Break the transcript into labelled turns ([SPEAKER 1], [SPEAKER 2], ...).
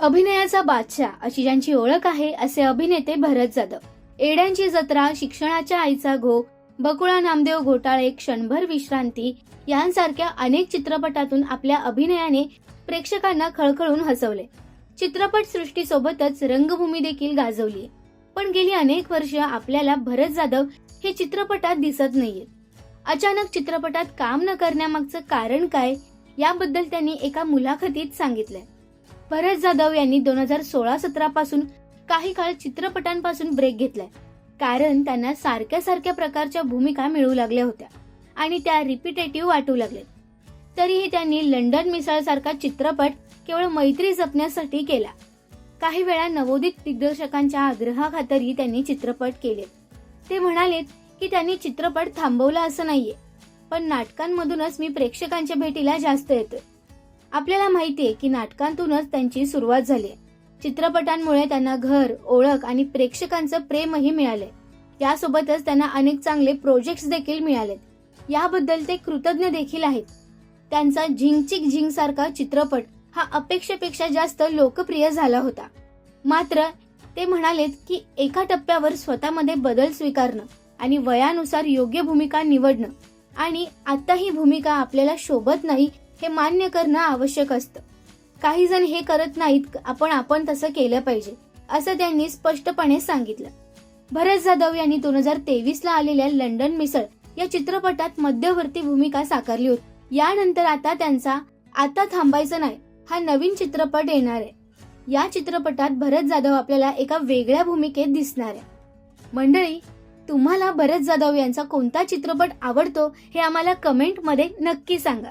[SPEAKER 1] अभिनयाचा बादशाह अशी ज्यांची ओळख आहे असे अभिनेते भरत जाधव. एड्यांची जत्रा शिक्षणाच्या आईचा घो बकुळा नामदेव घोटाळे क्षणभर विश्रांती यांसारख्या अनेक चित्रपटातून आपल्या अभिनयाने प्रेक्षकांना खळखळून हसवले. चित्रपट सृष्टीसोबतच रंगभूमी देखील गाजवली पण गेली अनेक वर्ष आपल्याला भरत जाधव हे चित्रपटात दिसत नाहीये. अचानक चित्रपटात काम न करण्यामागचं कारण काय? याबद्दल त्यांनी एका मुलाखतीत सांगितलंय. भरत जाधव यांनी दोन हजार सोळा सतरा पासून काही काळ चित्रपटांपासून ब्रेक घेतलाय. कारण त्यांना सारख्या सारख्या प्रकारच्या भूमिका मिळू लागल्या होत्या आणि त्या रिपिटेटिव्ह वाटू लागले तरीही त्यांनी लंडन मिसळ सारखा चित्रपट केवळ मैत्री जपण्यासाठी केला. काही वेळा नवोदित दिग्दर्शकांच्या आग्रहाखातरही त्यांनी चित्रपट केले. ते म्हणालेत की त्यांनी चित्रपट थांबवला असं नाहीये पण नाटकांमधूनच मी प्रेक्षकांच्या भेटीला जास्त येतोय. आपल्याला माहितीये की नाटकांतूनच त्यांची सुरुवात झाली. चित्रपटांमुळे त्यांना घर ओळख आणि प्रेक्षकांचं प्रेमही मिळाले. यासोबतच त्यांना अनेक चांगले प्रोजेक्ट्स देखील मिळालेत. याबद्दल ते कृतज्ञ देखील आहेत. त्यांचा झिंगचिक झिंग सारखा चित्रपट हा अपेक्षेपेक्षा जास्त लोकप्रिय झाला होता. मात्र ते म्हणालेत की एका टप्प्यावर स्वतःमध्ये बदल स्वीकारणं आणि वयानुसार योग्य भूमिका निवडणं आणि आता ही भूमिका आपल्याला शोभत नाही हे मान्य करणं आवश्यक असतं. काही जण हे करत नाहीत आपण आपण तसं केलं पाहिजे असं त्यांनी स्पष्टपणे सांगितलं. भरत जाधव यांनी दोन हजार तेवीस ला आलेल्या लंडन मिसळ या चित्रपटात मध्यवर्ती भूमिका साकारली होती. यानंतर आता त्यांचा आता थांबायचं नाही हा नवीन चित्रपट येणार आहे. या चित्रपटात भरत जाधव आपल्याला एका वेगळ्या भूमिकेत दिसणार आहे. मंडळी तुम्हाला भरत जाधव यांचा कोणता चित्रपट आवडतो हे आम्हाला कमेंटमध्ये नक्की सांगा.